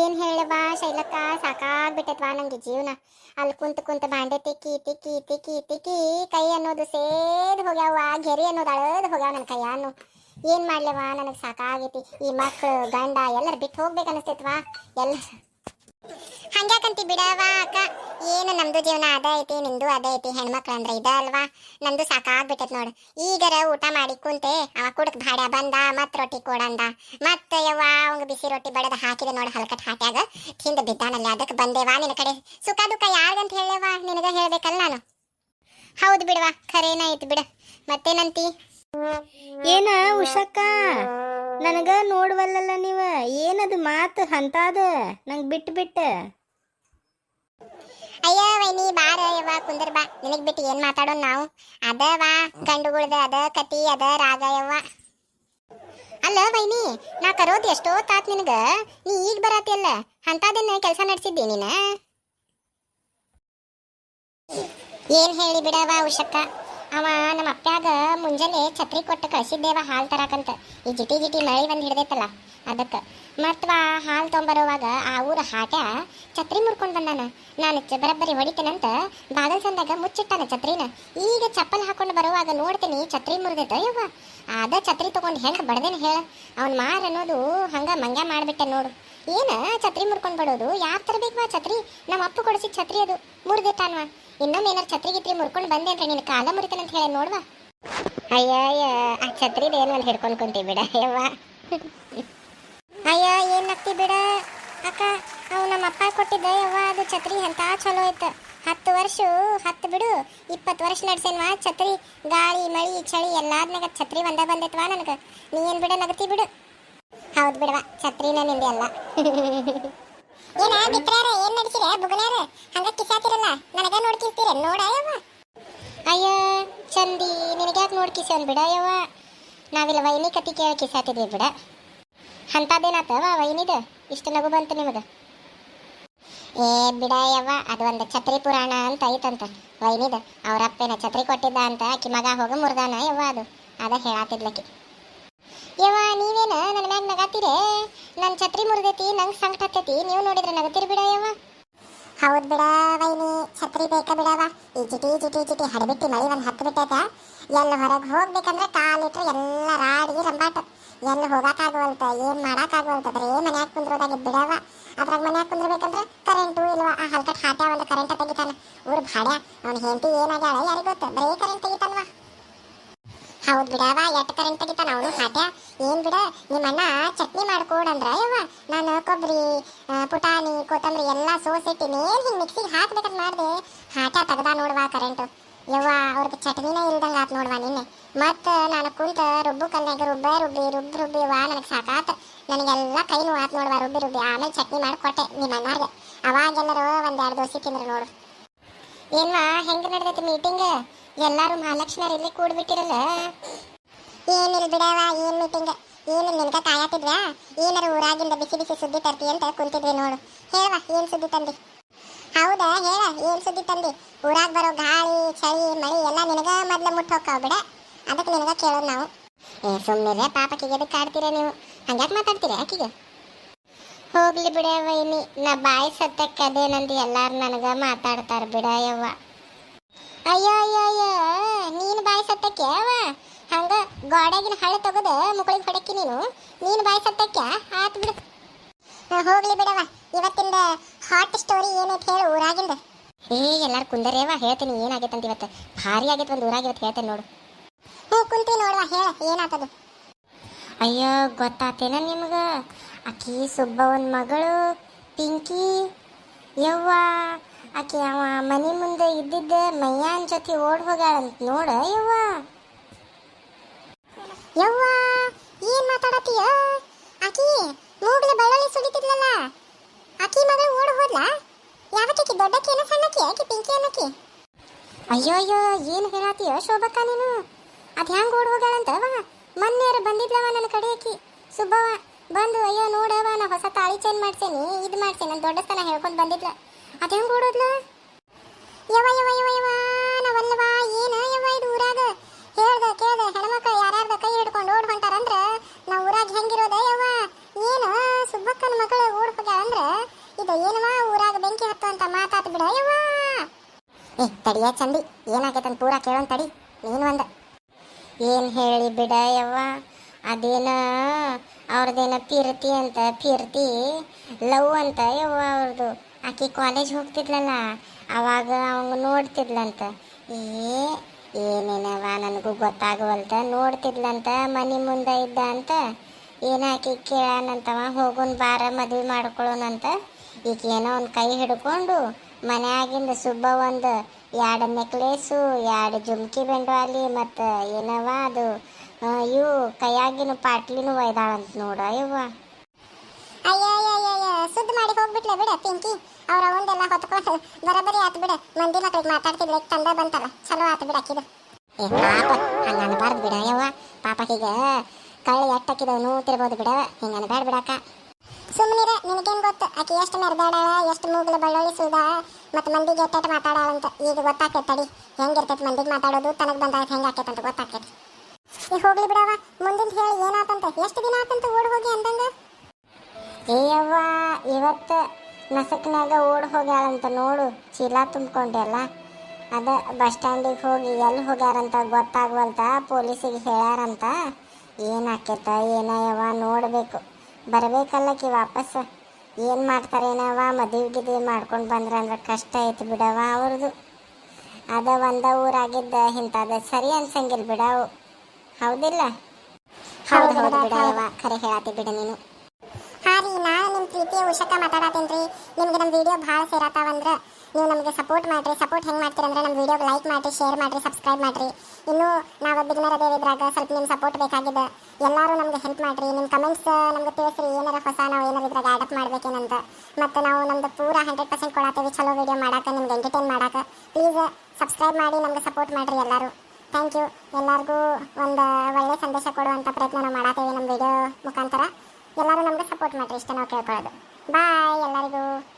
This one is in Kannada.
ಏನ್ ಹೇಳವಾ ಶೈಲಕ್ಕ? ಸಾಕಾಗ್ಬಿಟ್ಟೈತ್ವಾ ನಂಗೆ ಜೀವನ? ಅಲ್ಲಿ ಕುಂತ ಕುಂತ ಬಾಂಡೆ ತಿಕ್ಕಿ ತಿಕ್ಕಿ ತಿಕ್ಕಿ ತಿಕ್ಕಿ ಕೈ ಅನ್ನೋದು ಸೇದ್ ಹೋಗ್ಯಾವ ಗೆರಿ ಅನ್ನೋದು ಅಳದ್ ಹೋಗ್ಯಾವ ನನ್ನ ಕೈಯನ್ನು ಏನ್ ಮಾಡ್ಲವ ನನಗೆ ಸಾಕಾಗೈತಿ. ಈ ಮಕ್ಕಳು ಗಂಡ ಎಲ್ಲರ ಬಿಟ್ಟು ಹೋಗ್ಬೇಕು ಅನಿಸ್ತೈತ್ವಾ ಎಲ್ಲ ಹಂಗ್ಯಾಕಂತಿ ಬಿಡವಾ ಅಕ್ಕ? ಏನು ನಮ್ದು ಜೀವನ ಅದ ಐತಿ, ನಿಂದು ಅದ ಐತಿ, ಹೆಣ್ಮಕ್ಳು ಅಂದ್ರೆ ಇದ ಅಲ್ವಾ? ನಂದು ಸಾಕಾಗ್ಬಿಟ್ಟೈತ್ ನೋಡು. ಈಗರ ಊಟ ಮಾಡಿ ಕುಂತೆ, ಅವ ಕುಡಕ್ ಭಾಡ ಬಂದ ಮತ್ ರೊಟ್ಟಿ ಕೊಡಂದ. ಮತ್ ಯವ್ವ, ಅವಂಗ ಬಿಸಿ ರೊಟ್ಟಿ ಬಡದ ಹಾಕಿದೆ ನೋಡು ಹಲಕಟ್ ಹಾಟ್ಯಾಗ ತಿಂದ ಬಿದ್ದಾನಲ್ಲ ಅದಕ್ಕೆ ಬಂದೇವಾ ನಿನ್ನ ಕಡೆ. ಸುಖ ದುಃಖ ಯಾರ್ಗಂತ ಹೇಳವ ನಿನಗ ಹೇಳ್ಬೇಕಲ್ಲ ನಾನು. ಹೌದು ಬಿಡವಾ, ಖರೇನ ಐತಿ ಬಿಡ. ಮತ್ತೇನಂತಿ? ಏನ ಉಷಕ್ಕ? ನನಗ ನೋಡ್ವಲ್ಲಲ್ಲ ನೀವ. ಏನದು ಮಾತು ಹಂತಾದ ನಂಗೆ ಬಿಟ್ಟು ಬಿಟ್ಟು ಅಯ್ಯ ವೈನಿ ಬಾರ, ಯವ್ವ, ಕುಂದರ್ ಬಾ. ನಿನಗ್ ಬಿಟ್ಟು ಏನ್ ಮಾತಾಡೋಣ ನಾವು? ಅದವಾ ಕಂಡುಗುಳ್ದ ಅದ ಕತಿ, ಅದ ರಾಗ, ಯವ್ವ. ಅಲ್ಲ, ವೈನಿ, ನಾ ಕರೋದ್ ಎಷ್ಟೋ ತಾತ್ ನಿನಗ. ನೀ ಈಗ ಬರಾತಿ ಅಲ್ಲ? ಅಂತದನ್ನ ಕೆಲಸ ನಡೆಸಿದ್ದಿ ನೀನ? ಏನ್ ಹೇಳಿ ಬಿಡವ ಉಷಕ್ಕ? ಅವ ನಮ್ಮ ಅಪ್ಪ್ಯಾಗ ಮುಂಜಾನೆ ಛತ್ರಿ ಕೊಟ್ಟು ಕಳಿಸಿದ್ದೇವ ಹಾಲ್ ತರಾಕಂತ. ಈ ಜಿಟಿ ಜಿಟಿ ಮಳಿ ಬಂದ್ ಹಿಡ್ದೈತಲ್ಲ, ಅದಕ್ಕೆ. ಮತ್ವಾ ಹಾಲು ತೊಂಬರುವಾಗ ಆ ಊರ ಹಾಟ ಛತ್ರಿ ಮುರ್ಕೊಂಡು ಬಂದಾನ. ನಾನು ಬರಬ್ಬರಿ ಹೊಡಿತೇನಂತ ಬಾಗಲ್ ಸಂದಾಗ ಮುಚ್ಚಿಟ್ಟಾನ ಛತ್ರಿನ. ಈಗ ಚಪ್ಪಲ್ ಹಾಕೊಂಡು ಬರುವಾಗ ನೋಡ್ತೀನಿ ಛತ್ರಿ ಮುರಿದೈತ ಯವ್ವ? ಅದ ಛತ್ರಿ ತಗೊಂಡು ಹೆಂಗ್ ಬಡದೇನ ಹೇಳ? ಅವ್ನ್ ಮಾರ ಅನ್ನೋದು ಹಂಗ ಮಂಗ್ಯ ಮಾಡ್ಬಿಟ್ಟೆ ನೋಡು. ಏನ ಛತ್ರಿ ಮುರ್ಕೊಂಡು ಬಿಡೋದು? ಯಾರ್ ತರಬೇಕ್ವಾ ಛತ್ರಿ? ನಮ್ಮ ಅಪ್ಪು ಕೊಡಿಸಿ ಛತ್ರಿ ಅದು. ಮುರಿದಿಟ್ಟಾನ್ವ. ಇನ್ನೊಮ್ಮೆ ಏನಾರು ಛತ್ರಿ ಗಿತ್ರಿ ಮುರ್ಕೊಂಡು ಬಂದೆ ಅಂದ್ರೆ ನಿನ್ನ ಕಾಲ ಮುರಿತಾನಂತ ಹೇಳಿ ನೋಡ್ವಾ. ಅಯ್ಯಯ್ಯ, ಆ ಛತ್ರಿದ ಏನು ಒಂದು ಹಿಡ್ಕೊಂಡು ಕುಂತೀವಿ ಬಿಡ ಯವ್ವ. ಅಯ್ಯ ಏನ್ ನಕ್ತಿ ಬಿಡ. ಅಕ್ಕ ಅವ್ ನಮ್ಮ ಅಪ್ಪ ಕೊಟ್ಟಿದ್ದ ಯವ್ವ ಅದು ಛತ್ರಿ ಅಂತ ಚಲೋ ಐತ ಹತ್ತು ವರ್ಷ ಹತ್ತು ಬಿಡು ಇಪ್ಪತ್ತು ವರ್ಷ ನಡ್ಸೇನ್ವಾ ಛತ್ರಿ ಗಾಳಿ ಮಳಿ ಚಳಿ ಎಲ್ಲಾದ್ನಾಗ ಛತ್ರಿ ಒಂದ ಬಂದೈತ್ವಾ ನನಗೆ. ನೀ ಏನ್ ಬಿಡ ನಗತಿ ಬಿಡು. ಹೌದು ಬಿಡವಾ ನಾನು ನಿಂದೆ ಅಲ್ಲ. ಏನ ಬಿತ್ರಾರ ಏನ್ ನಡ್ಸಿರ ಬುಗನಾರ ಹಂಗ ಕಿಸಾತಿರಲ್ಲ ನನಗ ನೋಡ್ಕಿರ್ತೀರ ನೋಡ ಯವ್ವ. ಅಯ್ಯ ಚಂದಿ ನಿನಗ್ಯಾಕೆ ನೋಡ್ಕಿಸೋನ್ ಬಿಡ ಯವ್ವ. ನಾವಿಲ್ಲ ವೈನಿ ಕತಿ ಕೇಳ ಕಿಸಾತಿದ್ವಿ ಬಿಡ. ಅಂಥದ್ದೇನಾತವ ವೈನಿದ ಇಷ್ಟು ನಗು ಬಂತು ನಿಮಗೆ ಏ ಬಿಡ ಯವ್ವ ಅದು ಒಂದು ಛತ್ರಿ ಪುರಾಣ ಅಂತ ಐತಂತ. ವೈನಿದ ಅವರಪ್ಪೇನ ಛತ್ರಿ ಕೊಟ್ಟಿದ್ದ ಅಂತ ಆಕಿ ಮಗ ಹೋಗಿ ಮುರ್ದಾನ ಯವ್ವ ಅದು. ಅದ ಹೇಳಾತಿದ್ಲಕಿ. ಯವ್ವ, ನೀವೇನ ನನ್ನ ಮ್ಯಾಗ ನಗಾತೀರೇ? ನನ್ನ ಛತ್ರಿ ಮುರಿದೈತಿ, ನಂಗೆ ಸಂಕಟ ಹತ್ತೈತಿ. ನೀವು ನೋಡಿದ್ರೆ ನಗತೀರಿ ಬಿಡ ಯವ್ವ. ಹೌದ್ ಬಿಡ ವೈನಿ, ಛತ್ರಿ ಬೇಕ ಬಿಡವ ಈ ಜಿಟಿ ಜಿಟಿ ಜಿಟಿ ಹಡಬಿಟ್ಟಿ ಮಳಿ ಒಂದು ಹತ್ತು ಬಿಟ್ಟೈತ ಎಲ್ಲ ಹೊರಗೆ ಹೋಗ್ಬೇಕಂದ್ರೆ ಕಾಲಿಟ್ರೆ ಎಲ್ಲ ರಾಡಿ ರಂಬಾಟ. ಎಲ್ಲಿ ಹೋಗಕ್ಕಾಗವಲ್ತ ಏನ್ ಮಾಡಕ್ಕಾಗವಲ್ತ ಬರೀ ಮನ್ಯಾಗ ಕುಂದ್ರೋದಾಗ ಬಿಡವ. ಅದ್ರಾಗ ಮನ್ಯಾಗ ಕುಂದ್ರಬೇಕಂದ್ರೆ ಕರೆಂಟು ಇಲ್ವಾ? ಆ ಹಲ್ಕಟ್ ಹಾಟ ಒಂದು ಕರೆಂಟ್ ತೆಗಿತಾನ. ಊರು ಭಾಡ್ಯ, ಅವ್ನ ಹೆಂಡತಿ ಏನಾಗ್ಯಾಳ ಯಾರಿಗೆ ಗೊತ್ತ? ಬರೀ ಕರೆಂಟ್ ತೆಗಿತಾನವ. ಹೌದ್ ಬಿಡವ, ಎಟ್ ಕರೆಂಟ್ ತೆಗಿತಾನ? ಅವನು ಹಾಟ್ಯ? ಏನ್ ಬಿಡ, ನಿಮ್ಮಣ್ಣ ಚಟ್ನಿ ಮಾಡ್ಕೊಡಂದ್ರ, ಯವ್ವ. ನಾನು ಕೊಬ್ಬರಿ ಪುಟಾಣಿ, ಕೊತ್ತಂಬರಿ ಎಲ್ಲ ಸೋಸಿಟ್ಟಿನಿ ಏನ್ ಹಿಂಗ್ ಮಿಕ್ಸಿಗೆ ಹಾಕ್ಬೇಕಂತ ಮಾಡ್ದೆ. ಹಾಟ ತೆಗ್ದ ನೋಡ್ವಾ ಕರೆಂಟ್ ಯವ್ವ ಅವ್ರದ್ದು ಚಟ್ನಿನೇ ಇಲ್ದಂಗೆ ಆತ್ ನೋಡ್ವಾ ನಿನ್ನೆ. ಮತ್ತ ನಾನು ಕುಂತ ರುಬ್ಬು ಕಂದಾಗ ರುಬ್ಬ, ರುಬ್ಬಿ ರುಬ್ಬ, ರುಬ್ಬಿ ವಾ ನನಗೆ ಸಾಕಾತ. ನನಗೆಲ್ಲ ಕೈ ನೋವು ಆತ್ ನೋಡ್ವಾ ರುಬ್ಬಿ ರುಬ್ಬಿ. ಆಮೇಲೆ ಚಟ್ನಿ ಮಾಡಿ ಕೊಟ್ಟೆ ನಿಮ್ಮ ಅಣ್ಣಾರ್ಗೆ. ಅವಾಗೆಲ್ಲರೂ ಒಂದು ಎರಡು ದೋಸೆ ತಿಂದ್ರು ನೋಡು. ಏನ್ವಾ, ಹೆಂಗೆ ನಡೆದೈತಿ ಮೀಟಿಂಗ್ ಎಲ್ಲರೂ ಮಹಾಲಕ್ಷ್ಮಿಯರ್ ಇಲ್ಲಿ ಕೂಡ್ಬಿಟ್ಟಿರಲ್ಲ. ಏನಿಲ್ಲ ಬಿಡವ ಏನ್ ಮೀಟಿಂಗ್ ಏನು ನಿನ್ಗ ಕಾಯತಿದ್ವಾ ಏನಾರು ಊರಾಗಿಂದ ಬಿಸಿ ಬಿಸಿ ಸುದ್ದಿ ತರ್ತಿ ಅಂತ ಕುಂತಿದ್ವಿ ನೋಡು. ಹೇಳವಾ, ಏನು ಸುದ್ದಿ ತಂದಿ? ಹೌದಾ? ಹೇಳ, ಏನ್ ಸುದ್ದಿ ತಂದಿ? ಊರಾಗ ಬರೋ ಗಾಳಿ, ಚಳಿ, ಮಳಿ ಎಲ್ಲ ನಿನಗ ಮೊದ್ಲ ಮುಟ್ಟೋಕಾವ್ ಬಿಡ. ಅದಕ್ಕೆ ನಿನಗ ಕೇಳೋದು ನಾವು. ಏ ಸುಮ್ಮನೆ ಪಾಪಕ್ಕಿಗೆ ಎದಕ್ಕೆ ಕಾಡ್ತೀರ ನೀವು. ಹಂಗ್ಯಾಕೆ ಮಾತಾಡ್ತೀರ ಆಕಿಗೆ? ಹೋಗ್ಲಿ ಬಿಡ ವೈನಿ, ನಾ ಬಾಯಿ ಸತ್ತಕ್ಕೆ ಅದೇನಂದು ಎಲ್ಲಾರು ನನಗ ಮಾತಾಡ್ತಾರ ಬಿಡ ಯವ್ವ. ಅಯ್ಯೋ ಅಯ್ಯೋ ಅಯ್ಯೋ, ನೀನು ಬಾಯಿ ಸತ್ತಕ್ಕೆ ಅವ ಹಂಗ ಗೋಡೆಗಿನ ಹಳೆ ತೆಗೆದು ಮುಕ್ಕಳಿಗೆ ಹೊಡಕ್ಕಿ ನೀನು? ನೀನು ಬಾಯಿ ಸತ್ತಕ್ಕೆ? ಆತ್ ಬಿಡು. ಹೋಗ್ಲಿ ಬಿಡವ ಇವತ್ತಿಂದ ಹಾಟ್ ಸ್ಟೋರಿ ಏನೈತೆ ಹೇಳು, ಊರಾಗಿಂದ. ಏ, ಎಲ್ಲಾರು ಕುಂದರೇವ ಹೇಳ್ತೀನಿ ಏನಾಗೈತೆ ಅಂತ ಇವತ್ತು. ಭಾರಿ ಆಗೈತೆ ಒಂದು ಊರಾಗ ಹೇಳ್ತೇನೆ ನೋಡು. ಹ್ಞೂ ಕುಂತಿ ನೋಡುವ, ಹೇಳ, ಏನಾತದು? ಅಯ್ಯೋ, ಗೊತ್ತಾತೇನ ನಿಮ್ಗೆ? ಆಕಿ ಸುಬ್ಬವನ್ ಮಗಳು, ಪಿಂಕಿ, ಯವ್ವ ಆಕೆ ಅವ ಮನೆ ಮುಂದೆ ಇದ್ದಿದ್ದ ಮಯ್ಯಾನ್ ಜೊತೆ ಓಡ್ ಹೋಗ್ಯಾಳಂತ ನೋಡ, ಯವ್ವ. ಯವ್ವ, ಏನ್ ಮಾತಾಡತ್ತೀಯ? ಆಕಿ ಮೂಗ್ಲ ಬಳ್ಳಿ ಸುಡಿತಿದ್ಲಲ್ಲ? ಆಕಿ ಮಗಳು ಓಡ್ ಹೋದ್ಲಾ? ಯಾವಕ್ಕೆ ದೊಡ್ಡಕ್ಕಿ ಏನ ಸಣ್ಣಕ್ಕಿ, ಆಕಿ ಪಿಂಕಿ ಅನ್ನಕ್ಕಿ? ಅಯ್ಯೋ ಅಯ್ಯೋ, ಏನು ಹೇಳಾತೀಯ ಶೋಭಕ್ಕ ನೀನು? ಅದ್ ಓಡಿ ಓಡ್ ಹೋಗ್ಯಾಳಂತವ ಮೊನ್ನೆಯರು ಬಂದಿದ್ಲವ ನನ್ನ ಕಡೆ ಆಕಿ. ಸುಬ್ಬವ ಬಂದು, ಅಯ್ಯೋ ನೋಡವ ನಾ ಹೊಸ ತಾಳಿ ಚೇಂಜ್ ಮಾಡ್ಸೇನಿ, ಇದು ಮಾಡ್ಸೇನಿ ನನ್ನ ದೊಡ್ಡ ಸ್ಥಾನ ಹೇಳ್ಕೊಂಡು ಬಂದಿದ್ಲ. ಅದು ಹೆಂಗೆ ಓಡೋದ್ಲ ಯವ ಯವ ಯವ ಯವ ನಾವಲ್ಲವ ಏನ ಯವ ಇದು ಊರಾಗ ಹೇಳ್ದ ಕೇಳ್ದ ತಡಿಯ ಚಂದಿ ಏನಾಗೈತಂತ ಪೂರ ಕೇಳೋನ್ ತಡಿ. ನೀನು ಒಂದ ಏನು ಹೇಳಿ ಬಿಡ ಯವ್ವ ಅದೇನ ಅವ್ರದ್ದೇನ ಪಿರ್ತಿ ಅಂತ ಪಿರ್ತಿ ಲವ್ ಅಂತ ಯವ್ವ ಅವ್ರದ್ದು ಆಕೆ ಕಾಲೇಜ್ ಹೋಗ್ತಿದ್ಲಲ್ಲ, ಅವಾಗ ಅವಂಗ ನೋಡ್ತಿದ್ಲಂತ. ಏ ಏನೇನವ ನನಗೂ ಗೊತ್ತಾಗವಲ್ತ ನೋಡ್ತಿದ್ಲಂತ, ಮನೆ ಮುಂದೆ ಇದ್ದ ಅಂತ ಏನಾಕಿ ಕೇಳಾನಂತವ ಹೋಗೋನ್ ಬಾರ ಮದ್ವೆ ಮಾಡ್ಕೊಳ್ಳೋಣಂತ ಈಗ ಏನೋ ಒಂದು ಕೈ ಹಿಡ್ಕೊಂಡು ಮನ್ಯಾಗಿಂದ ಸುಬ್ಬ ಒಂದು ಎರಡು ನೆಕ್ಲೇಸು ಎರಡು ಜುಮ್ಕಿ ಬೆಂಡವಾಲಿ ಮತ್ತು ಏನವ ಅದು? ಇವು ಕೈಯಾಗಿನ ಪಾಟ್ಲಿನೂ ಒಯ್ದಾಳಂತ ನೋಡ ಇವ ಅಯ್ಯಯ್ಯಯ್ಯ ಸುದ್ದಿ ಮಾಡಿ ಹೋಗ್ಬಿಟ್ಲೆ ಬಿಡ ಪಿಂಕಿ. ಅವ್ರ ಅವಂದೆಲ್ಲ ಹೊತ್ಕೊಂಡು ಬರಬರಿ ಆತು ಬಿಡ. ಮಂದಿ ಮಕ್ಳಿಗೆ ಮಾತಾಡ್ತಿದ್ರೆ ತಂದ ಬಂತಲ್ಲ ಚಲೋ ಆತು ಬಿಡ ಅಕ್ಕಿದು. ಏ ಪಾಪ ಹಂಗ ಅನ್ಬಾರ್ದು ಬಿಡ ಯವ್ವ ಪಾಪ ಈಗ ಕಳ್ಳಿ ಎಟ್ಟಕ್ಕಿದ ನೂತಿರ್ಬೋದು ಬಿಡ ಹಿಂಗೆ ಅನ್ಬೇಡ ಬಿಡಕ್ಕ. ಸುಮ್ಮನಿರ ಗೊತ್ತು ಆಕಿ ಎಷ್ಟು ಮೆರೆದಾಡಾಳ ಎಷ್ಟು ಮೂಗ್ಲು ಬಳ್ಳೊಳ್ಳಿ ಸುದ ಮತ್ತು ಮಂದಿಗೆ ಎಟ್ಟೆಟ್ಟು ಮಾತಾಡಾಳಂತ. ಈಗ ಗೊತ್ತಾಕೈತೆ ತಡಿ, ಹೆಂಗಿರ್ತೈತೆ ಮಂದಿಗೆ ಮಾತಾಡೋದು, ತನಗೆ ಬಂದಾಗ ಹೆಂಗೆ ಆಕೈತೆ ಅಂತ ಗೊತ್ತಾಕೈತಿ. ಈಗ ಹೋಗ್ಲಿ ಬಿಡವ ಮುಂದಿನ ಹೇಳಿ ಏನಾತಂತ, ಎಷ್ಟು ದಿನ ಆತಂತ ಓಡ್ ಹೋಗಿ ಅಂದಂಗ? ಏಯವ್ವ ಇವತ್ತು ನಸಕ್ನಾಗ ಓಡ್ ಹೋಗ್ಯಾಳಂತ ನೋಡು, ಚೀಲ ತುಂಬಿಕೊಂಡೆಲ್ಲ ಅದ ಬಸ್ ಸ್ಟ್ಯಾಂಡಿಗೆ ಹೋಗಿ ಎಲ್ಲಿ ಹೋಗ್ಯಾರಂತ ಗೊತ್ತಾಗ್ವಲ್ತ, ಪೊಲೀಸಿಗೆ ಹೇಳ್ಯಾರಂತ. ಏನಾಕೈತ ಏನಯ್ಯವ ನೋಡಬೇಕು. ಬರಬೇಕಲ್ಲಕಿ ವಾಪಸ್. ಏನು ಮಾಡ್ತಾರೇನವ ಮದುವೆ ಗಿದ್ವಿ ಮಾಡ್ಕೊಂಡು ಬಂದ್ರೆ ಅಂದ್ರೆ ಕಷ್ಟ ಐತಿ ಬಿಡವ ಅವ್ರದ್ದು ಅದ ಒಂದ ಊರಾಗಿದ್ದ ಇಂಥದ ಸರಿ ಅನ್ಸಂಗಿಲ್ಲ ಬಿಡವು. ಹೌದಿಲ್ಲ? ಹೌದು ಹೌದು ಬಿಡವ ಖರೆ ಹೇಳತಿ ಬಿಡ ನೀನು. ಪ್ರೀತಿಯ ಉಷಕ ಮಾತಾಡತ್ತೀನಿ ನಿಮ್ಗೆ ನಮ್ಮ ವಿಡಿಯೋ ಭಾಳ ಸೇರತ್ತಾವಂದ್ರೆ ನೀವು ನಮಗೆ ಸಪೋರ್ಟ್ ಮಾಡ್ರಿ ಸಪೋರ್ಟ್ ಹೆಂಗೆ ಮಾಡ್ತೀರಿ ಅಂದ್ರೆ ನಮ್ಮ ವಿಡಿಯೋಗೆ ಲೈಕ್ ಮಾಡಿರಿ ಶೇರ್ ಮಾಡಿರಿ ಸಬ್ಸ್ಕ್ರೈಬ್ ಮಾಡಿರಿ. ಇನ್ನು ನಾವು ಬಿಗ್ನರ್ ಅದೇವಿ ಇದ್ರಾಗ ಸ್ವಲ್ಪ ನಿಮ್ಮ ಸಪೋರ್ಟ್ ಬೇಕಾಗಿದೆ. ಎಲ್ಲರೂ ನಮ್ಗೆ ಹೆಲ್ಪ್ ಮಾಡಿರಿ. ನಿಮ್ಮ ಕಮೆಂಟ್ಸ್ ನಮ್ಗೆ ತಿಳಿಸ್ರಿ, ಏನಾರ ಹೊಸ ನಾವು ಏನಾರ ಇದ್ರಾಗ ಆ್ಯಡಪ್ ಮಾಡ್ಬೇಕೇನಂತ. ಮತ್ತು ನಾವು ನಮ್ದು ಪೂರ ಹಂಡ್ರೆಡ್ ಪರ್ಸೆಂಟ್ ಕೊಡತ್ತೀವಿ ಚಲೋ ವೀಡಿಯೋ ಮಾಡಕ್ಕೆ ನಿಮ್ಗೆ ಎಂಟರ್ಟೈನ್ ಮಾಡಕ್ಕೆ ಪ್ಲೀಸ್ ಸಬ್ಸ್ಕ್ರೈಬ್ ಮಾಡಿ, ನಮ್ಗೆ ಸಪೋರ್ಟ್ ಮಾಡಿರಿ ಎಲ್ಲರೂ. ಥ್ಯಾಂಕ್ ಯು ಎಲ್ಲರಿಗೂ ಒಂದು ಒಳ್ಳೆಯ ಸಂದೇಶ ಕೊಡುವಂಥ ಪ್ರಯತ್ನ ನಾವು ಮಾಡತ್ತೇವೆ ನಮ್ಮ ವಿಡಿಯೋ ಮುಖಾಂತರ. ಸಪೋರ್ಟ್ ಮಾಡಿರಿ ಇಷ್ಟ ನಾವು ಕೇಳ್ಕೊಳ್ಳೋದು. ಬಾಯ್ ಎಲ್ಲರಿಗೂ.